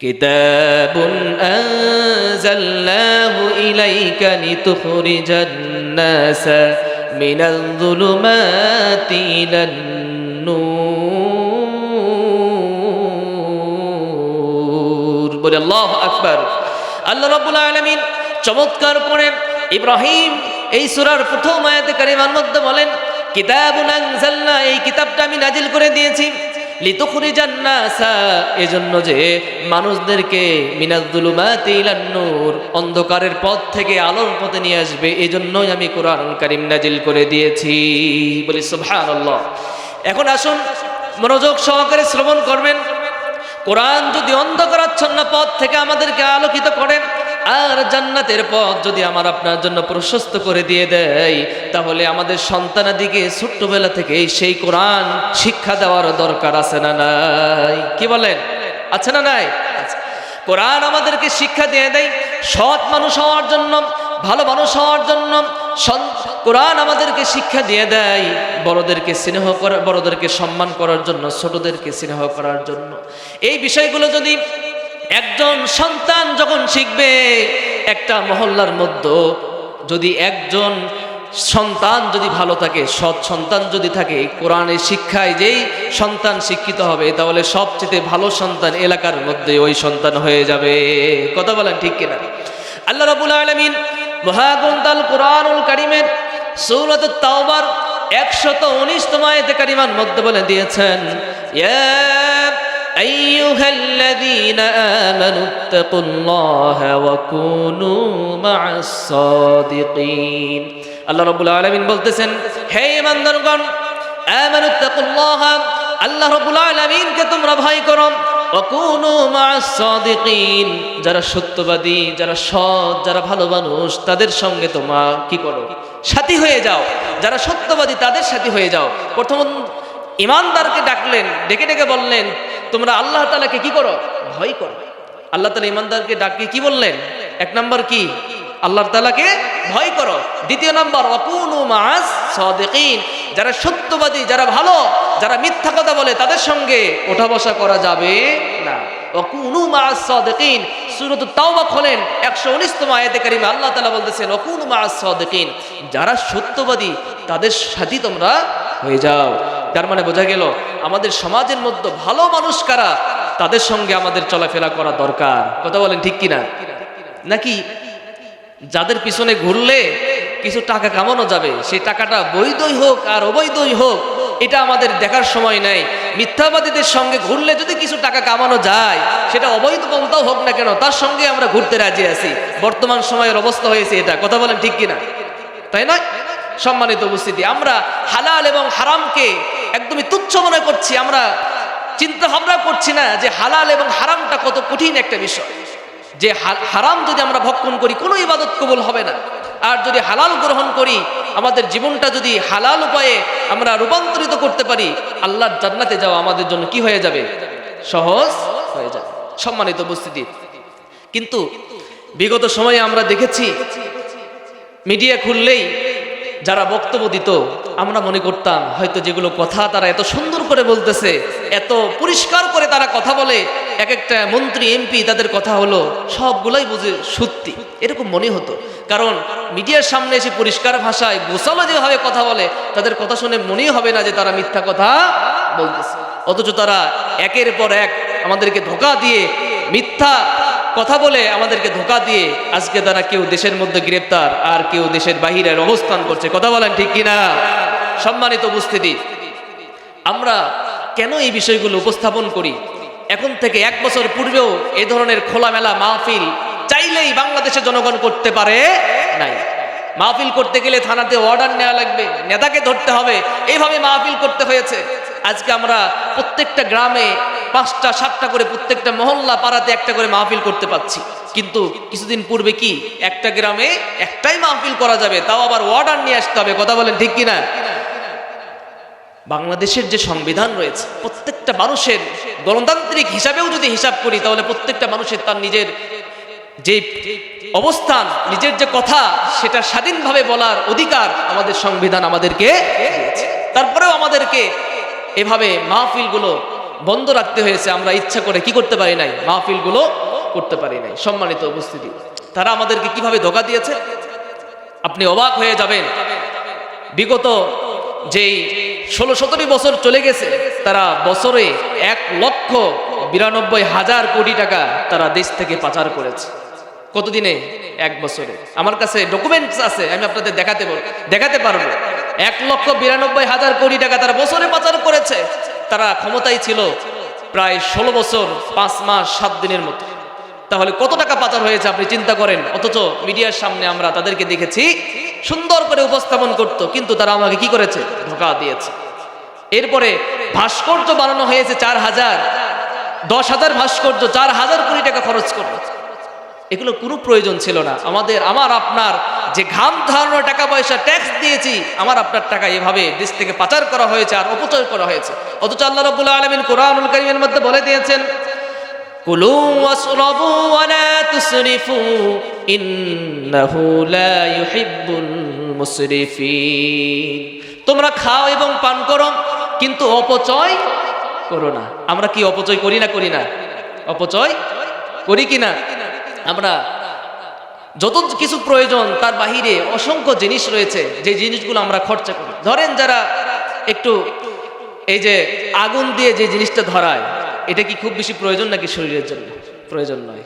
كتاب أنزلناه إليك لتخرج الناس من الظلمات إلى النور বলে আল্লাহ আকবার আল্লাহ রাব্বুল আলামিন চমৎকার করে ইব্রাহিম এই সূরার প্রথম আয়াতে কারিমার মধ্যে বলেন কিতাবুন আনজালনা এই কিতাবটা আমি নাজিল করে দিয়েছি এজন্য যে মানুষদেরকে অন্ধকারের পথ থেকে আলোর পথে নিয়ে আসবে, এজন্যই আমি কোরআন কারীম নাজিল করে দিয়েছি। বলি সুবহানাল্লাহ। এখন আসুন, মনোযোগ সহকারে শ্রবণ করবেন। কোরআন যদি অন্ধকারাচ্ছন্ন পথ থেকে আমাদেরকে আলোকিত করেন আর জান্নাতের পথ যদি আমার আপনার জন্য প্রশস্ত করে দিয়ে দেয়, তাহলে আমাদের সন্তানাদিকে ছোট্টবেলা থেকে সেই কোরআন শিক্ষা দেওয়ার দরকার আছে না নাই? কি বলেন? আছে না নাই। কোরআন আমাদেরকে শিক্ষা দিয়ে দেয়, সৎ মানুষ হওয়ার জন্য, ভালো মানুষ হওয়ার জন্য কোরআন আমাদেরকে শিক্ষা দিয়ে দেয়, বড়দেরকে স্নেহ করা বড়দেরকে সম্মান করার জন্য, ছোটদেরকে স্নেহ করার জন্য। এই বিষয়গুলো যদি একজন সন্তান যখন শিখবে, একটা মহল্লার মধ্যে যদি একজন সন্তান যদি ভালো থাকে, সৎ সন্তান যদি থাকে কোরআনের শিক্ষায় যেই সন্তান শিক্ষিত হবে, তাহলে সবচেয়ে ভালো সন্তান এলাকার মধ্যে ওই সন্তান হয়ে যাবে। কথা বলেন ঠিক কিনা? আল্লাহ রাবুল আলমিন মহাগুন্তাল কোরআনুল কারিমের সৌরত তাওবার একশত উনিশতম আয়তে কারিমান মধ্যে বলে দিয়েছেন أيها الذين آمنوا اتقوا الله وكونوا مع الصادقين আল্লাহ রাব্বুল আলামিন বলতেছেন হে ইমানদারগণ আমানু তাকুল্লাহ আল্লাহ রাব্বুল আলামিনকে তোমরা ভয় করো ওয়াকুনু মা'আস সাদিকিন যারা সত্যবাদী যারা সৎ যারা ভালো মানুষ তাদের সঙ্গে তোমরা কি করো সাথী হয়ে যাও যারা সত্যবাদী তাদের সাথী হয়ে যাও প্রথম ইমানদারকে ডাকলেন ডেকে ডেকে বললেন তোমরা আল্লাহ তালাকে কি করো? ভয় করো। আল্লাহ তালা ইমানদারকে ডাকে কি বললেন? এক নম্বর কি? আল্লাহ তালাকে ভয় করো। দ্বিতীয় নম্বর অকুনু যারা সত্যবাদী, যারা ভালো, যারা মিথ্যা কথা বলে, তাদের সঙ্গে ওঠা বসা করা যাবে না। অকুনু একশো আল্লাহ তালা অকুনু যারা সত্যবাদী, তাদের সাথী তোমরা হয়ে যাও। তার মানে বোঝা গেল, আমাদের সমাজের মধ্যে ভালো মানুষ কারা, তাদের সঙ্গে আমাদের চলাফেরা করা দরকার। কথা বলেন ঠিক কিনা? নাকি যাদের পিছনে ঘুরলে কিছু টাকা কামানো যাবে, সেই টাকাটা বৈধই হোক আর অবৈধই হোক, এটা আমাদের দেখার সময় নেই। মিথ্যাবাদীদের সঙ্গে ঘুরলে যদি কিছু টাকা কামানো যায়, সেটা অবৈধ পন্থাও হোক না কেন, তার সঙ্গে আমরা ঘুরতে রাজি আছি। বর্তমান সময়ের অবস্থা হয়েছে এটা, কথা বলেন ঠিক কিনা? তাই নয় সম্মানিত উপস্থিতি, আমরা হালাল এবং হারামকে একদমই তুচ্ছ মনে করছি, আমরা চিন্তা ভাবনা করছি না যে হালাল এবং হারামটা কত কঠিন একটা বিষয়। যে হারাম যদি আমরা ভক্ষণ করি, কোনো ইবাদত কবুল হবে না। আর যদি হালাল গ্রহণ করি, আমাদের জীবনটা যদি হালাল উপায়ে আমরা রূপান্তরিত করতে পারি, আল্লাহর জান্নাতে যাওয়া আমাদের জন্য কি হয়ে যাবে? সহজ হয়ে যাবে। সম্মানিত উপস্থিতি। কিন্তু বিগত সময়ে আমরা দেখেছি, মিডিয়া খুললেই যারা বক্তব্য দিত, আমরা মনে করতাম, হয়তো যেগুলো কথা তারা এত সুন্দর করে বলতেছে, এত পরিষ্কার করে তারা কথা বলে এক একটা মন্ত্রী, এমপি, তাদের কথা হলো, সবগুলাই বুঝে সত্যি। এরকম মনে হতো। কারণ মিডিয়ার সামনে এসে পরিষ্কার ভাষায় গোসালো যেভাবে কথা বলে, তাদের কথা শুনে মনেই হবে না যে তারা মিথ্যা কথা বলতেছে। অথচ তারা একের পর এক আমাদেরকে ধোকা দিয়ে মিথ্যা কথা বলে আমাদেরকে ধোকা দিয়ে আজকে তারা কেউ দেশের মধ্যে গ্রেপ্তার আর কেউ দেশের বাহিরের অবস্থান করছে। কথা বলেন ঠিক কিনা? সম্মানিত উপস্থিতি, আমরা কেন এই বিষয়গুলো উপস্থাপন করি? এখন থেকে এক বছর পূর্বেও এ ধরনের খোলামেলা মাহফিল চাইলেই বাংলাদেশের জনগণ করতে পারে নাই। মাহফিল করতে গেলে থানাতে অর্ডার নেওয়া লাগবে, নেতাকে ধরতে হবে। এইভাবে মাহফিল করতে হয়েছে। আজকে আমরা প্রত্যেকটা গ্রামে পাঁচটা, সাতটা করে প্রত্যেকটা মহল্লা পাড়াতে একটা করে মাহফিল করতে পাচ্ছি কিন্তু কিছুদিন পূর্বে কি? একটা গ্রামে একটাই মাহফিল করা যাবে, তাও আবার অর্ডার নিয়ে আসতে হবে, কথা বলেন ঠিক কিনা? বাংলাদেশের যে সংবিধান রয়েছে, প্রত্যেকটা মানুষের গণতান্ত্রিক হিসাবেও যদি হিসাব করি, তাহলে প্রত্যেকটা মানুষের তার নিজের যে অবস্থান, নিজের যে কথা, সেটা স্বাধীনভাবে বলার অধিকার আমাদের সংবিধান আমাদেরকে তারপরেও আমাদেরকে এভাবে মাহফিলগুলো বন্ধ রাখতে হয়েছে, আমরা ইচ্ছা করে কি করতে পারি নাই? মাহফিলগুলো করতে পারি নাই। সম্মানিত উপস্থিতি, তারা আমাদেরকে কীভাবে ধোকা দিয়েছে? আপনি অবাক হয়ে যাবেন। বিগত যেই ষোলো সতেরো বছর চলে গেছে, তারা বছরে এক লক্ষ বিরানব্বই হাজার কোটি টাকা তারা দেশ থেকে পাচার করেছে। কতদিনে? এক বছরে। আমার কাছে ডকুমেন্টস আছে, আমি আপনাদের দেখাতে দেখাতে পারব। এক লক্ষ বিরানব্বই হাজার কোটি টাকা তারা বছরে পাচার করেছে। তারা ক্ষমতায় ছিল প্রায় ষোলো বছর, পাঁচ মাস, সাত দিনের মতো। তাহলে কত টাকা পাচার হয়েছে আপনি চিন্তা করেন? অথচ মিডিয়ার সামনে আমরা তাদেরকে দেখেছি, সুন্দর করে উপস্থাপন করত, কিন্তু তারা আমাকে কি করেছে? ধোকা দিয়েছে। এরপরে ভাস্কর্য বানানো হয়েছে চার হাজার। দশ হাজার ভাস্কর্য, চার হাজার কোটি টাকা খরচ করল। এগুলো কোনো প্রয়োজন ছিল না। আমাদের, আমার, আপনার যে ঘাম ধারণ টাকা পয়সা ট্যাক্স দিয়েছি, আমার আপনার টাকা এভাবে দেশ থেকে পাচার করা হয়েছে আর অপচয় করা হয়েছে। অথচ আল্লাহ রবুল্লা আলমিন কোরআনুল করিমের মধ্যে বলে দিয়েছেন তোমরা খাও এবং পান করো, কিন্তু অপচয় করো না। আমরা কি অপচয় করি না করি না? অপচয় করি কি না? আমরা যত কিছু প্রয়োজন, তার বাহিরে অসংখ্য জিনিস রয়েছে, যে জিনিসগুলো আমরা খরচা করি। ধরেন যারা একটু এই যে আগুন দিয়ে যে জিনিসটা ধরায়, এটা কি খুব বেশি প্রয়োজন নাকি শরীরের জন্য? প্রয়োজন নয়।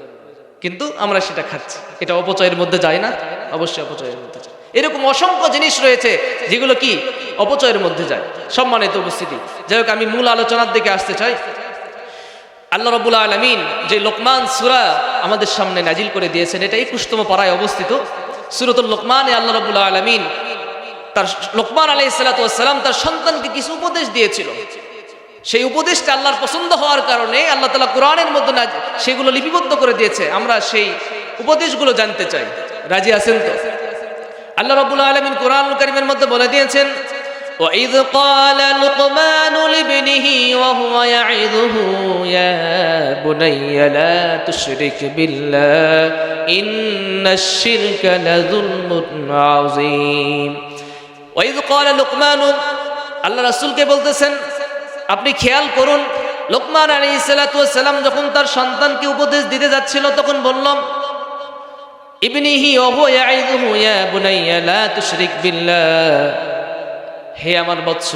কিন্তু আমরা সেটা খাচ্ছি। এটা অপচয়ের মধ্যে যায় না, অবশ্যই অপচয়ের মধ্যে যায়। এরকম অসংখ্য জিনিস রয়েছে, যেগুলো কি অপচয়ের মধ্যে যায়। সম্মানিত উপস্থিতি। যাই হোক, আমি মূল আলোচনার দিকে আসতে চাই। আল্লাহ রবুল্লা আলমিন যে লোকমান সুরা আমাদের সামনে নাজিল করে দিয়েছেন, এটা একুশতম পাড়ায় অবস্থিত। সুরতুল লোকমানে আল্লাহ রবুল্লা আলমিন তার লোকমান আলাই সালাতাম তার সন্তানকে কিছু উপদেশ দিয়েছিল। সেই উপদেশটা আল্লাহর পছন্দ হওয়ার কারণে আল্লাহ তালা কোরআনের মধ্যে সেগুলো লিপিবদ্ধ করে দিয়েছে। আমরা সেই উপদেশগুলো জানতে চাই। রাজি আছেন তো? আল্লাহ রবুল্লা আলমিন কোরআন করিমের মধ্যে বলে দিয়েছেন وإذ قال لقمان لابنه وهو يعظه يا بني لا تشرك بالله إن الشرك لظلم عظيم وإذ قال لقمان আল্লাহ রাসূলকে বলতেছেন আপনি খেয়াল করুন লোকমান আলী সালাম যখন তার সন্তানকে উপদেশ দিতে যাচ্ছিল তখন বললাম ইবনিহি ওহো ইয়াইদুহু ইয়া বুনাইয়া লা তুশরিক বিল্লাহ হে আমার বৎস,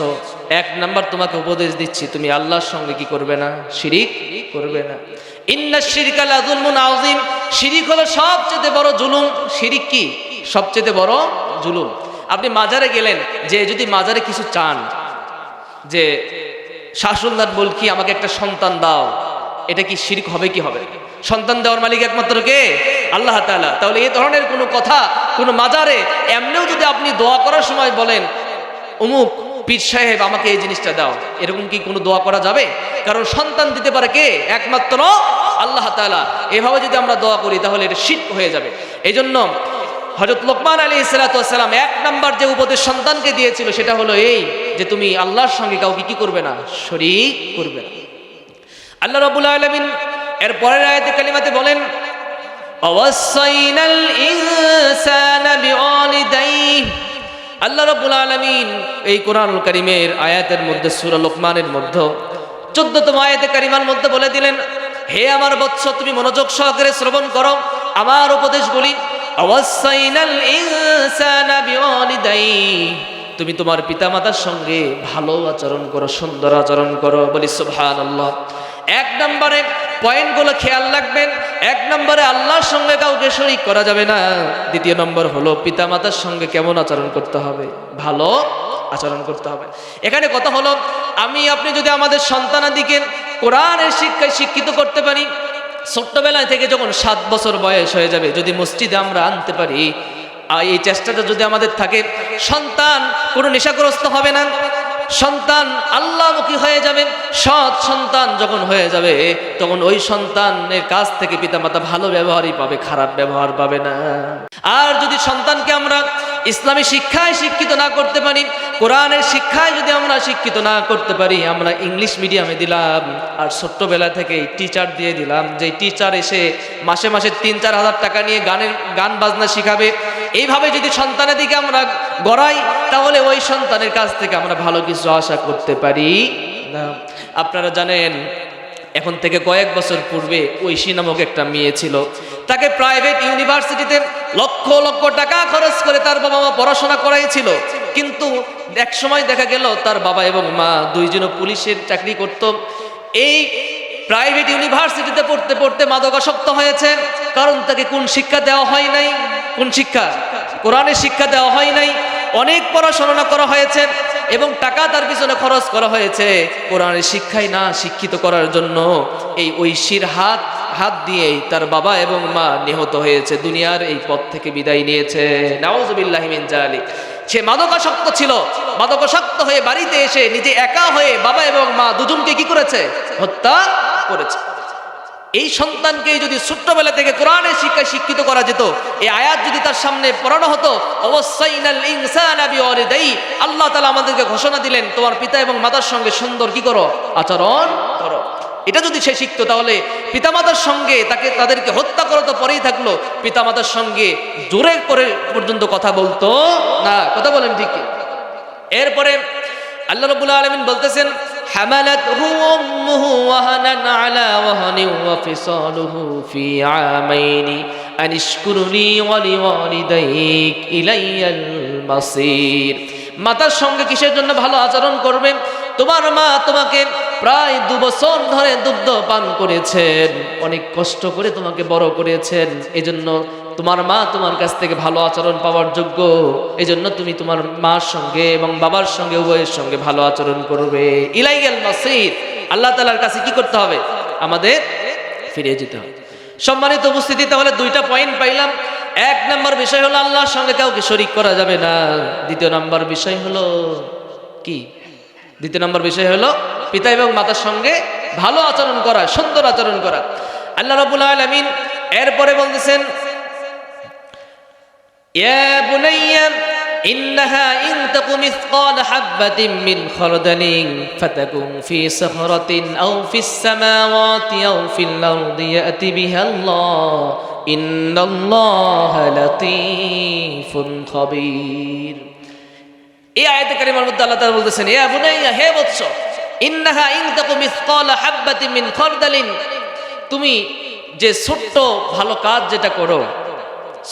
এক নাম্বার তোমাকে উপদেশ দিচ্ছি, তুমি আল্লাহর সঙ্গে কি করবে না? শিরিক করবে না। ইন্না শিরিকা লাযুলমুন আযীম। শিরিক হলো সবচেয়ে বড় জুলুম। শিরিক কি? সবচেয়ে বড় জুলুম। আপনি মাজারে গেলেন, যে যদি মাজারে কিছু চান, যে শাসনদার বল কি আমাকে একটা সন্তান দাও। এটা কি শিরিক হবে কি হবে? সন্তান দেওয়ার মালিক একমাত্র কে? আল্লাহ তাআলা। তাহলে এই ধরনের কোনো কথা কোনো মাজারে, এমনিও যদি আপনি দোয়া করার সময় বলেন অমুক পীর সাহেব, আমাকে এই জিনিসটা দাও। এরকম কি কোনো দোয়া করা যাবে? কারণ সন্তান দিতে পারে কে? একমাত্র আল্লাহ তাআলা। এভাবে যদি আমরা দোয়া করি, তাহলে এটা শিরক হয়ে যাবে। এই জন্য হজরত লোকমান আলী সালাম এক নাম্বার যে উপদেশ সন্তানকে দিয়েছিল, সেটা হলো এই যে তুমি আল্লাহর সঙ্গে কাউকে কি করবে না? শরীক করবে না। আল্লাহ রাব্বুল আলামিন এর পরের আয়াতে কালিমাতে বলেন বিওয়ালিদাইহি আল্লাহ রাব্বুল আলামিন এই কোরআনুল কারীমের আয়াতের মধ্যে সূরা লোকমানের মধ্যে 14তম আয়াতে কারিমার মধ্যে বলে দিলেন, হে আমার বৎস, তুমি মনোযোগ সহকারে শ্রবণ করো। আমার উপদেশগুলি তুমি তোমার পিতামাতার সঙ্গে ভালো আচরণ করো, সুন্দর আচরণ করো। বলি, সুবহানাল্লাহ। এক নম্বরে পয়েন্টগুলো খেয়াল রাখবেন এক নম্বরে আল্লাহর সঙ্গে কাউকে শরিক করা যাবে না। দ্বিতীয় নম্বর হলো পিতামাতার সঙ্গে কেমন আচরণ করতে হবে? ভালো আচরণ করতে হবে। এখানে কথা হলো, আমি, আপনি যদি আমাদের সন্তানাদিকে কোরআনের শিক্ষায় শিক্ষিত করতে পারি, ছোট্টবেলায় থেকে যখন সাত বছর বয়স হয়ে যাবে, যদি মসজিদে আমরা আনতে পারি আর এই চেষ্টাটা যদি আমাদের থাকে, সন্তান কোনো নেশাগ্রস্ত হবে না। সন্তান আল্লাহমুখী হয়ে যাবে সৎ সন্তান যখন হয়ে যাবে, তখন ওই সন্তানের কাছ থেকে পিতামাতা ভালো ব্যবহারই পাবে, খারাপ ব্যবহার পাবে না। আর যদি সন্তানকে আমরা ইসলামী শিক্ষায় শিক্ষিত না করতে পারি, কোরআনের শিক্ষায় যদি আমরা শিক্ষিত না করতে পারি, আমরা ইংলিশ মিডিয়ামে দিলাম, আর ছোট্টবেলা থেকে টিচার দিয়ে দিলাম যে টিচার এসে মাসে মাসে তিন চার হাজার টাকা নিয়ে গানের, গান বাজনা শিখাবে এইভাবে যদি সন্তানের দিকে আমরা গড়াই, তাহলে ওই সন্তানের কাছ থেকে আমরা ভালো কিছু আশা করতে পারি। না। আপনারা জানেন, এখন থেকে কয়েক বছর পূর্বে ঐশী নামক একটা মেয়ে ছিল। তাকে প্রাইভেট ইউনিভার্সিটিতে লক্ষ লক্ষ টাকা খরচ করে তার বাবা মা পড়াশোনা করাইছিল। কিন্তু এক সময় দেখা গেল, তার বাবা এবং মা দুইজনও পুলিশের চাকরি করত। এই প্রাইভেট ইউনিভার্সিটিতে পড়তে পড়তে মাদকাসক্ত হয়েছে। কারণ তাকে কোন শিক্ষা দেওয়া হয় নাই। কোন শিক্ষা। কোরআনের শিক্ষা দেওয়া হয় নাই, অনেক পড়াশোনা করা হয়েছে এবং টাকা তার পিছনে খরচ করা হয়েছে। কোরআনের শিক্ষায় না শিক্ষিত করার জন্য এই ঐশীর হাত হাত দিয়েই তার বাবা এবং মা নিহত হয়েছে, দুনিয়ার এই পথ থেকে বিদায় নিয়েছে। নাওজবিল্লাহিমিন জালিক সে মাদকাসক্ত ছিল, মাদকাসক্ত হয়ে বাড়িতে এসে নিজে একা হয়ে বাবা এবং মা দুজনকে কি করেছে? হত্যা করেছে। এই সন্তানকে যদি ছোট্টবেলা থেকে কোরআনের শিক্ষায় শিক্ষিত করা যেত, এই আয়াত যদি তার সামনে পড়ানো হতো অবশ্যই আল্লাহ তালা আমাদেরকে ঘোষণা দিলেন, তোমার পিতা এবং মাতার সঙ্গে সুন্দর কি করো? আচরণ করো। এটা যদি সে শিখতো, তাহলে পিতামাতার সঙ্গে তাকে, তাদেরকে হত্যা করা তো পরেই থাকল, পিতামাতার সঙ্গে জোরে করে পর্যন্ত কথা বলতো না, কথা বলেন ঠিক এরপরে আল্লাহ রবুল্লা আলমিন বলতেছেন حملته أمه وهنا على وهن وفصاله في عامين أن اشكر لي ولوالديك إلي المصير মাতার সঙ্গে কিসের জন্য ভালো আচরণ করবে তোমার মা তোমাকে প্রায় দু বছর ধরে দুগ্ধ পান করেছেন। অনেক কষ্ট করে তোমাকে বড় করেছেন। এজন্য তোমার মা তোমার কাছ থেকে ভালো আচরণ পাওয়ার যোগ্য। এজন্য তুমি তোমার মার সঙ্গে এবং বাবার সঙ্গে, উভয়ের সঙ্গে ভালো আচরণ করবে। ইলাইয়াল মাসির আল্লাহ তালার কাছে কি করতে হবে? আমাদের ফিরে যেতে হবে। সম্মানিত উপস্থিতি, তাহলে দুইটা পয়েন্ট পাইলাম। এক নম্বর বিষয় হলো আল্লাহর সঙ্গে কাউকে শরিক করা যাবে না। দ্বিতীয় নম্বর বিষয় হলো কি? দ্বিতীয় নম্বর বিষয় হলো পিতা এবং মাতার সঙ্গে ভালো আচরণ করা সুন্দর আচরণ করা আল্লাহ রবুল আলমিন এরপরে বলতেছেন يا بني إنها إن تك مثقال حبة من خردل فتكن في صخرة أو في السماوات أو في الأرض يأت بها الله إن الله لطيف خبير এই আয়াতে কারিমার মধ্যে আল্লাহ তাআলা বলতেছেন ইয়া বুনাইয়া হে বৎস ইন্নাহা ইন তাকু মিসকালা হাববাতিন মিন খারদালিন। তুমি যে ছোট্ট ভালো কাজ যেটা করো,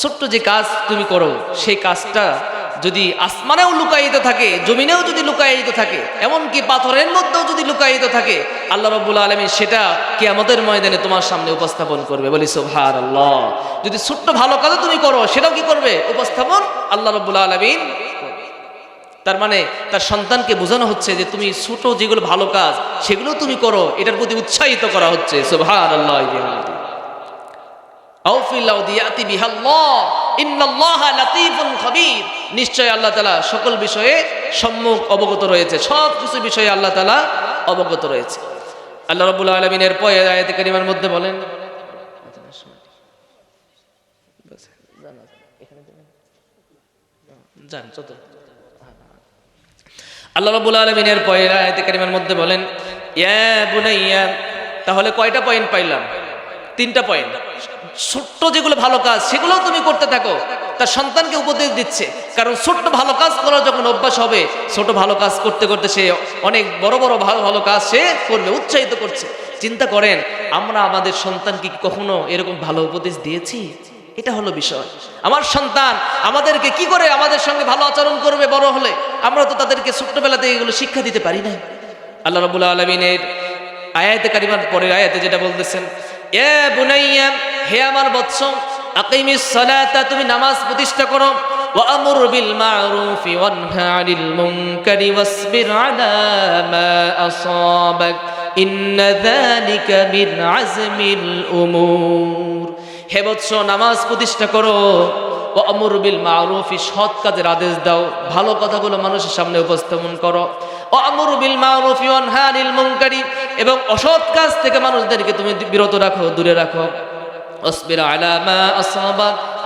ছোট্ট যে কাজ তুমি করো, সেই কাজটা যদি আসমানেও লুকায়িত থাকে, জমিনেও যদি লুকায়িত থাকে, এমনকি পাথরের মধ্যেও যদি লুকায়িত থাকে, আল্লাহ রব্বুল আলমী সেটা কিয়ামতের ময়দানে তোমার সামনে উপস্থাপন করবে। বলি সোভার আল্লাহ যদি ছোট্ট ভালো কাজও তুমি করো, সেটাও কি করবে? উপস্থাপন আল্লাহ রব্বুল আলমিন তার মানে তার সন্তানকে বোঝানো হচ্ছে যে তুমি ছোট যেগুলো ভালো কাজ, সেগুলো তুমি করো, এটার প্রতি উৎসাহিত করা হচ্ছে। সোভার আল্লাহ। নিশ্চয় আল্লাহ তালা সকল বিষয়ে সম্মুখ অবগত রয়েছে সব কিছু বিষয়ে আল্লাহ তালা অবগত রয়েছে। আল্লাহ রবুল্লা আলমিনের পয়ে আয়াত কারিমার মধ্যে বলেন, যান চত আল্লাহ রবুল আলমিনের পয়ের আয়াত কারিমার মধ্যে বলেন, ইয়া তাহলে কয়টা পয়েন্ট পাইলাম? তিনটা পয়েন্ট ছোট্ট যেগুলো ভালো কাজ, সেগুলোও তুমি করতে থাকো। তার সন্তানকে উপদেশ দিচ্ছে। কারণ ছোট্ট ভালো কাজ করার যখন অভ্যাস হবে, ছোট ভালো কাজ করতে করতে সে অনেক বড় বড় ভালো ভালো কাজ সে করবে, উৎসাহিত করছে। চিন্তা করেন, আমরা আমাদের সন্তানকে কখনো এরকম ভালো উপদেশ দিয়েছি? এটা হলো বিষয় আমার সন্তান আমাদেরকে কি করে আমাদের সঙ্গে ভালো আচরণ করবে বড় হলে আমরা তো তাদেরকে ছোট্টবেলা থেকে এগুলো শিক্ষা দিতে পারি না আল্লাহ রবুল্লা আলমিনের আয়াতে কারিমার পরের আয়াতে যেটা বলতেছেন এ বুনাইয়া হে আমার বৎস আকিমিস সালাতা তুমি নামাজ প্রতিষ্ঠা করো وأمر بالمعروف وانهى عن المنكر واصبر على ما أصابك إن ذلك من عزم الأمور হে বৎস, নামাজ প্রতিষ্ঠা করো। ও অমর বিল মারুফি সৎ কাজের আদেশ দাও। ভালো কথাগুলো মানুষের সামনে উপস্থাপন করো। ও আমর বিল মারুফি ওয়ানহানিল মুনকারি, এবং অসৎ কাজ থেকে মানুষদেরকে তুমি বিরত রাখো, দূরে রাখো।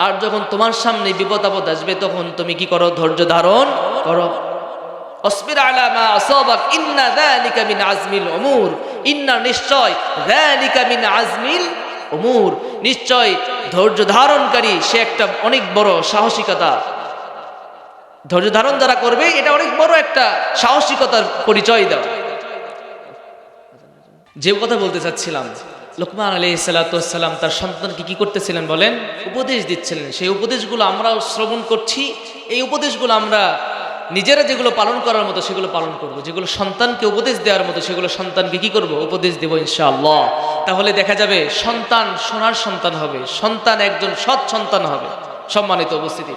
আর যখন তোমার সামনে বিপদ আপদ আসবে, তখন তুমি কি করো? ধৈর্য ধারণ করো। অসবির আলামা আসাবাক ইন্না আজমিল ইন্না নিশ্চয় আজমিল উমুর, নিশ্চয় ধৈর্য ধারণকারী সে একটা অনেক বড় সাহসিকতা। ধৈর্য ধারণ যারা করবে, এটা অনেক বড় একটা সাহসিকতার পরিচয় দেওয়া। যে কথা বলতে চাচ্ছিলাম, লোকমান আলী সাল্লাতাম তার সন্তানকে কি করতেছিলেন বলেন? উপদেশ দিচ্ছিলেন। সেই উপদেশগুলো আমরাও শ্রবণ করছি। এই উপদেশগুলো আমরা নিজেরা যেগুলো পালন করার মতো সেগুলো পালন করব যেগুলো সন্তানকে উপদেশ দেওয়ার মতো সেগুলো সন্তানকে কি করব উপদেশ দেবো ইনশাআল্লাহ তাহলে দেখা যাবে সন্তান সোনার সন্তান হবে সন্তান একজন সৎ সন্তান হবে সম্মানিত উপস্থিতি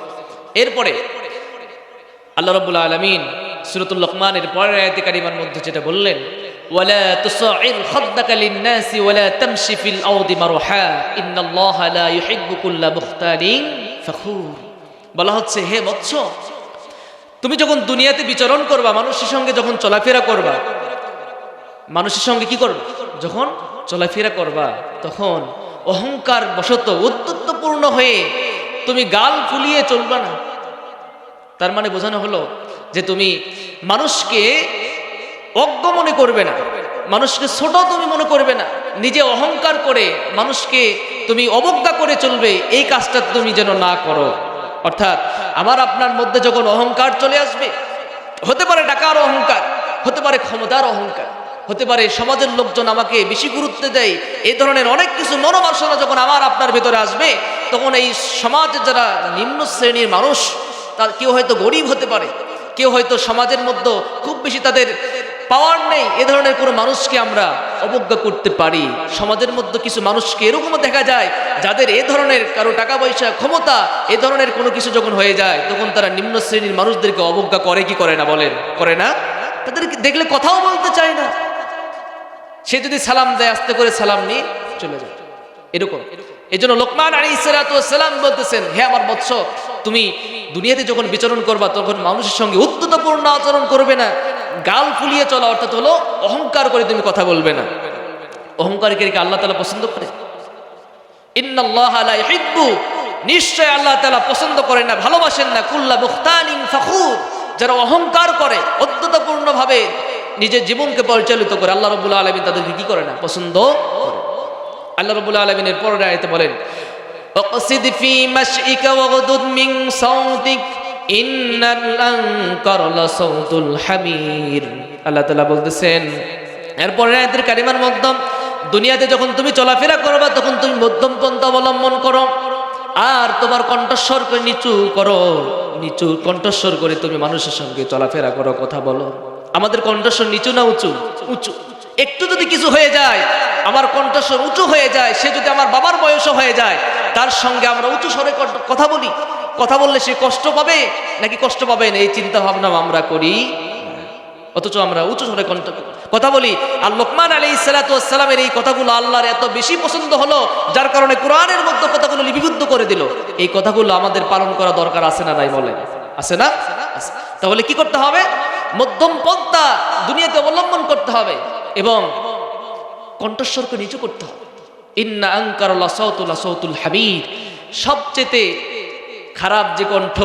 এরপরে আল্লাহ রব্বুল আলমিন সুরতুল লোকমানের পরের আয়াতে কারিমার মধ্যে যেটা বললেন ولا تصعر خدك للناس ولا تمشي في الأرض مرحا إن الله لا يحب كل مختال فخور বলা হচ্ছে হে বৎস তুমি যখন দুনিয়াতে বিচরণ করবা, মানুষের সঙ্গে যখন চলাফেরা করবা, মানুষের সঙ্গে কি করবা? যখন চলাফেরা করবা, তখন অহংকার বশত উত্তত্বপূর্ণ হয়ে তুমি গাল ফুলিয়ে চলবা না। তার মানে বোঝানো হলো যে তুমি মানুষকে অজ্ঞ মনে করবে না, মানুষকে ছোট তুমি মনে করবে না, নিজে অহংকার করে মানুষকে তুমি অবজ্ঞা করে চলবে, এই কাজটা তুমি যেন না করো। অর্থাৎ আমার আপনার মধ্যে যখন অহংকার চলে আসবে, হতে পারে টাকার অহংকার, হতে পারে ক্ষমতার অহংকার, হতে পারে সমাজের লোকজন আমাকে বেশি গুরুত্ব দেয়, এ ধরনের অনেক কিছু মনোবাসনা যখন আমার আপনার ভেতরে আসবে, তখন এই সমাজের যারা নিম্ন শ্রেণির মানুষ, তার কেউ হয়তো গরিব হতে পারে, কেউ হয়তো সমাজের মধ্যে খুব বেশি তাদের পাওয়ার নেই, এ ধরনের কোনো মানুষকে আমরা অবজ্ঞা করতে পারি। সমাজের মধ্যে কিছু মানুষকে এরকমও দেখা যায়, যাদের এ ধরনের কারও টাকা পয়সা, ক্ষমতা, এ ধরনের কোনো কিছু যখন হয়ে যায়, তখন তারা নিম্ন শ্রেণির মানুষদেরকে অবজ্ঞা করে, কি করে না বলেন? করে না? তাদেরকে দেখলে কথাও বলতে চায় না। সে যদি সালাম দেয়, আস্তে করে সালাম নিয়ে চলে যায়। এরকম। এই জন্য লোকমান আলী সালাম বলতেছেন, হে আমার বৎস, তুমি দুনিয়াতে যখন বিচরণ করবা, তখন মানুষের সঙ্গে উদ্যতপূর্ণ আচরণ করবে না। গাল ফুলিয়ে চলা অর্থাৎ হলো অহংকার করে তুমি কথা বলবে না। অহংকারীকে আল্লাহ তালা পছন্দ করে? নিশ্চয় আল্লাহ তালা পছন্দ করেন না, ভালোবাসেন না। কুল্লা মুখতানিন ফখুর। যারা অহংকার করে অত্যতপূর্ণভাবে নিজের জীবনকে পরিচালিত করে, আল্লাহ রবুল্লা আলমিন তাদেরকে কি করে না? পছন্দ করে। আল্লাহ রবুল্লা আলমিনের পরে আয়তে বলেন অকসিদ ফি মাসিকা ওয়াগদুদ আল্লাহ তালা বলতেছেন, এরপরে এদের কারিমার মধ্যম, দুনিয়াতে যখন তুমি চলাফেরা করবা, তখন তুমি মধ্যম পন্থা অবলম্বন করো, আর তোমার কণ্ঠস্বর করে নিচু করো, নিচু কণ্ঠস্বর করে তুমি মানুষের সঙ্গে চলাফেরা করো, কথা বলো। আমাদের কণ্ঠস্বর নিচু না উঁচু? উঁচু। একটু যদি কিছু হয়ে যায়, আমার কণ্ঠস্বর উঁচু হয়ে যায়, সে যদি আমার বাবার বয়সও হয়ে যায়, তার সঙ্গে আমরা উঁচু স্বরে কথা বলি। কথা বললে সে কষ্ট পাবে? নাকি কষ্ট পাবে না? এই চিন্তা ভাবনা আমরা করি। অথচ আমরা উঁচু স্বরে কথা বলি, আর লোকমান আলী সালাতামের এই কথাগুলো আল্লাহর এত বেশি পছন্দ হলো, যার কারণে কোরআনের মধ্যে কথাগুলো লিপিবদ্ধ করে দিল। এই কথাগুলো আমাদের পালন করা দরকার আছে না নাই বলে আছে না? তাহলে কি করতে হবে? মধ্যম পন্থা দুনিয়াতে অবলম্বন করতে হবে এবং কণ্ঠস্বরকে নিচু করতে হবে। ইন্না সৌতুল্লাহ সৌতুল হামিদ। সবচেয়ে খারাপ যে কণ্ঠ,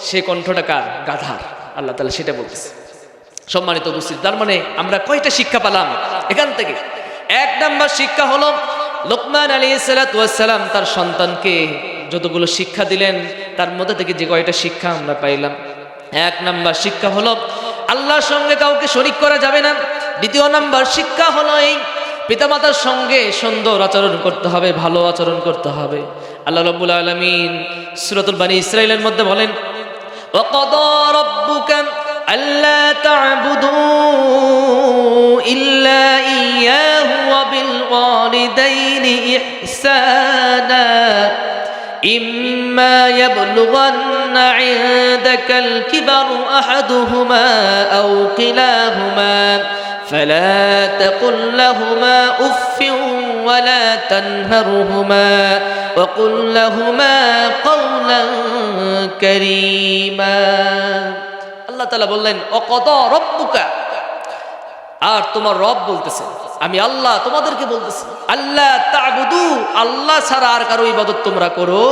সে কণ্ঠটা কার? গাধার। আল্লাহ তালা সেটা বলতেছে। সম্মানিত উপস্থিত, তার মানে আমরা কয়টা শিক্ষা পেলাম? এখান থেকে। এক নাম্বার শিক্ষা হলো, লোকমান আলী সালাম তার সন্তানকে যতগুলো শিক্ষা দিলেন, তার মধ্যে থেকে যে কয়টা শিক্ষা আমরা পাইলাম। এক নাম্বার শিক্ষা হলো, আল্লাহর সঙ্গে কাউকে শরিক করা যাবে না। দ্বিতীয় নাম্বার শিক্ষা হলো এই, পিতামাতার সঙ্গে সুন্দর আচরণ করতে হবে, ভালো আচরণ করতে হবে। আল্লাহ রব্বুল আলমিন সুরতুল বানী ইসরায়েলের মধ্যে বলেন وقضى ربك ألا تعبدوا إلا إياه وبالوالدين إحسانا إما يبلغن عندك الكبر أحدهما أو كلاهما فلا تقل لهما أف ولا تنهرهما وقل لهما قولا كريما আল্লাহ তালা বললেন অকত রব্বুকা আর তোমার রব বলতেছে আমি আল্লাহ তোমাদেরকে বলতেছি আল্লাহ তাবুদু, আল্লাহ ছাড়া আর কারও ইবাদত তোমরা করো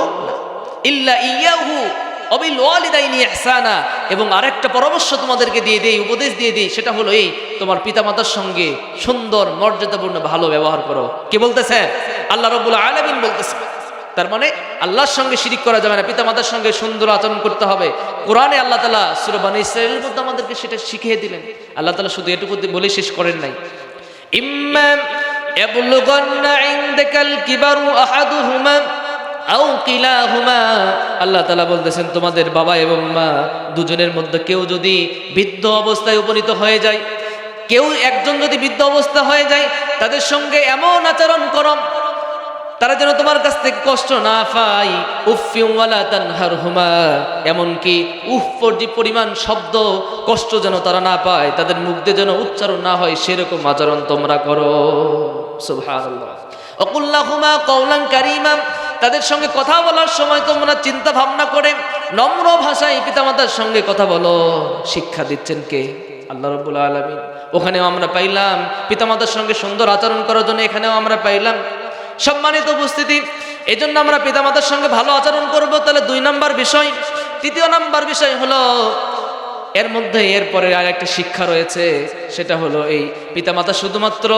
ইল্লা ইয়াহু এবং আরেকটা পরামর্শ তোমাদেরকে দিয়ে দেই, উপদেশ দিয়ে দেই, সেটা হলো এই, তোমার পিতামাতার সঙ্গে সুন্দর, মর্যাদাপূর্ণ, ভালো ব্যবহার করো। কে বলতেছে? আল্লাহ রব্বুল আলামিন বলতেছে। তার মানে আল্লাহর সঙ্গে শিরিক করা যাবে না, পিতামাতার সঙ্গে সুন্দর আচরণ করতে হবে। কোরআনে আল্লাহ তালা সুরবান ইসরায়েলের মধ্যে আমাদেরকে সেটা শিখিয়ে দিলেন। আল্লাহ তালা শুধু এটুকু বলে শেষ করেন নাই। ইম্মা ইয়াবলুগান্না ইনদাকাল কিবারু আহাদুহুমা আও কিলাহুমা। আল্লাহ তালা বলতেছেন, তোমাদের বাবা এবং মা দুজনের মধ্যে কেউ যদি বৃদ্ধ অবস্থায় উপনীত হয়ে যায়, কেউ একজন যদি বৃদ্ধ অবস্থা হয়ে যায়, তাদের সঙ্গে এমন আচরণ করম তারা যেন তোমার কাছ থেকে কষ্ট না পাই উফিউওয়ালা তানহারহুমা। এমনকি উফ পর্যি পরিমাণ শব্দ, কষ্ট যেন তারা না পায়, তাদের মুখ দিয়ে যেন উচ্চারণ না হয়, সেরকম আচরণ তোমরা করো। অকুল্লাহুমা কওলান কারীমা। তাদের সঙ্গে কথা বলার সময় তোমরা চিন্তা ভাবনা করে নম্র ভাষায় পিতামাতার সঙ্গে কথা বলো। শিক্ষা দিচ্ছেন কে? আল্লাহ রব্বুল আলমী ওখানেও আমরা পাইলাম। পিতামাতার সঙ্গে সুন্দর আচরণ করার জন্য এখানেও আমরা পাইলাম। সম্মানিত উপস্থিতি। এই জন্য আমরা পিতামাতার সঙ্গে ভালো আচরণ করব। তাহলে দুই নাম্বার বিষয়। তৃতীয় নাম্বার বিষয় হলো, এর মধ্যে এরপরে আর একটা শিক্ষা রয়েছে। সেটা হলো এই পিতামাতা শুধুমাত্র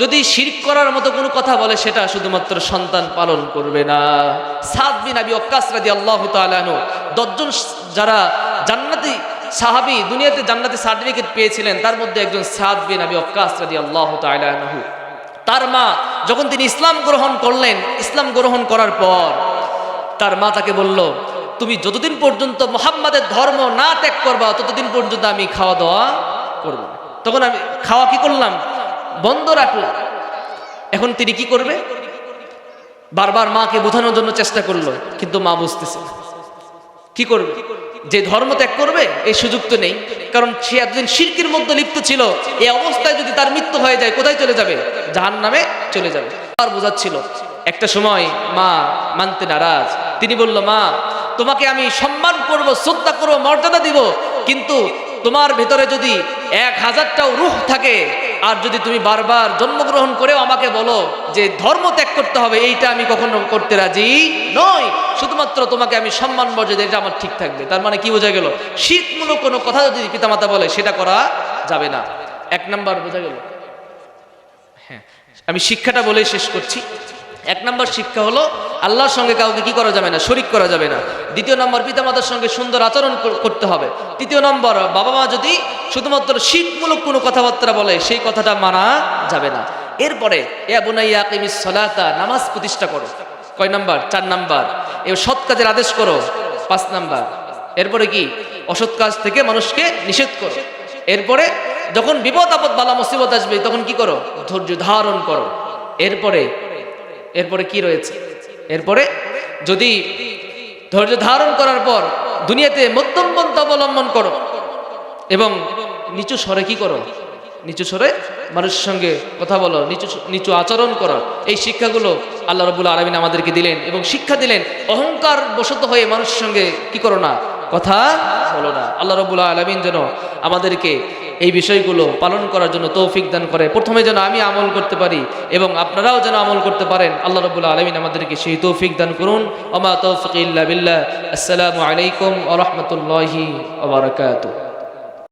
যদি শিরক করার মতো কোনো কথা বলে, সেটা শুধুমাত্র সন্তান পালন করবে না। সাদ বিন আবি অক্কাস রাদি আল্লাহ তালানু দশজন যারা জান্নাতি সাহাবি, দুনিয়াতে জান্নাতি সার্টিফিকেট পেয়েছিলেন, তার মধ্যে একজন সাদ বিন আবি আল্লাহ তালানহু তার মা যখন তিনি ইসলাম গ্রহণ করলেন, ইসলাম গ্রহণ করার পর তার মা তাকে বলল, তুমি যতদিন পর্যন্ত মোহাম্মদের ধর্ম না ত্যাগ করবা, ততদিন পর্যন্ত আমি খাওয়া দাওয়া করব তখন আমি খাওয়া কি করলাম? বন্ধ রাখলাম। এখন তিনি কি করবে? বারবার মাকে বোঝানোর জন্য চেষ্টা করল, কিন্তু মা বুঝতেছে। কি করবে? যে ধর্ম ত্যাগ করবে, এই সুযোগ তো নেই। কারণ সে এতদিন শিরকির মধ্যে লিপ্ত ছিল। এই অবস্থায় যদি তার মৃত্যু হয়ে যায়, কোথায় চলে যাবে? জাহান নামে চলে যাবে। আর বোঝাচ্ছিল একটা সময় মা মানতে নারাজ। তিনি বলল, মা, তোমাকে আমি সম্মান করব, শ্রদ্ধা করব, মর্যাদা দিব। কিন্তু তোমার ভেতরে যদি এক হাজারটাও রুহ থাকে আর যদি তুমি বারবার জন্মগ্রহণ করেও আমাকে বলো যে ধর্ম ত্যাগ করতে হবে, এইটা আমি কখনো করতে রাজি নয় শুধুমাত্র তোমাকে আমি সম্মান মর্যাদা এটা আমার ঠিক থাকবে। তার মানে কি বোঝা গেল? শীতমূলক কোনো কথা যদি পিতামাতা বলে, সেটা করা যাবে না। এক নাম্বার বোঝা গেল? হ্যাঁ আমি শিক্ষাটা বলে শেষ করছি। এক নম্বর শিক্ষা হলো, আল্লাহর সঙ্গে কাউকে কি করা যাবে না, শরিক করা যাবে না। দ্বিতীয় নম্বর পিতামাতার সঙ্গে সুন্দর আচরণ করতে হবে। তৃতীয় নম্বর বাবা মা যদি শুধুমাত্র শীতমূলক কোনো কথাবার্তা বলে, সেই কথাটা মানা যাবে না। এরপরে এ বুনাইয়া কিমিস সলাতা, নামাজ প্রতিষ্ঠা করো। কয় নাম্বার? চার নাম্বার। এবার সৎ কাজের আদেশ করো। পাঁচ নাম্বার। এরপরে কি? অসৎ কাজ থেকে মানুষকে নিষেধ করো। এরপরে, যখন বিপদ আপদ বালা মুসিবত আসবে, তখন কি করো? ধৈর্য ধারণ করো। এরপরে এরপরে কি রয়েছে? এরপরে যদি ধৈর্য ধারণ করার পর দুনিয়াতে মধ্যম পন্থা অবলম্বন করো এবং নিচু স্বরে কি করো? নিচু স্বরে মানুষের সঙ্গে কথা বলো, নিচু নিচু আচরণ করো। এই শিক্ষাগুলো আল্লাহ রবুল আলমিন আমাদেরকে দিলেন এবং শিক্ষা দিলেন, অহংকার বশত হয়ে মানুষের সঙ্গে কি করো না? কথা বলো না। আল্লাহ রবুল্লা আলমিন যেন আমাদেরকে এই বিষয়গুলো পালন করার জন্য তৌফিক দান করে। প্রথমে যেন আমি আমল করতে পারি এবং আপনারাও যেন আমল করতে পারেন, আল্লাহ রবুল্লা আলমিন আমাদেরকে সেই তৌফিক দান করুন। ওমা তৌফিক বিল্লাহ। আসসালামু আলাইকুম আ রহমতুল্লাহি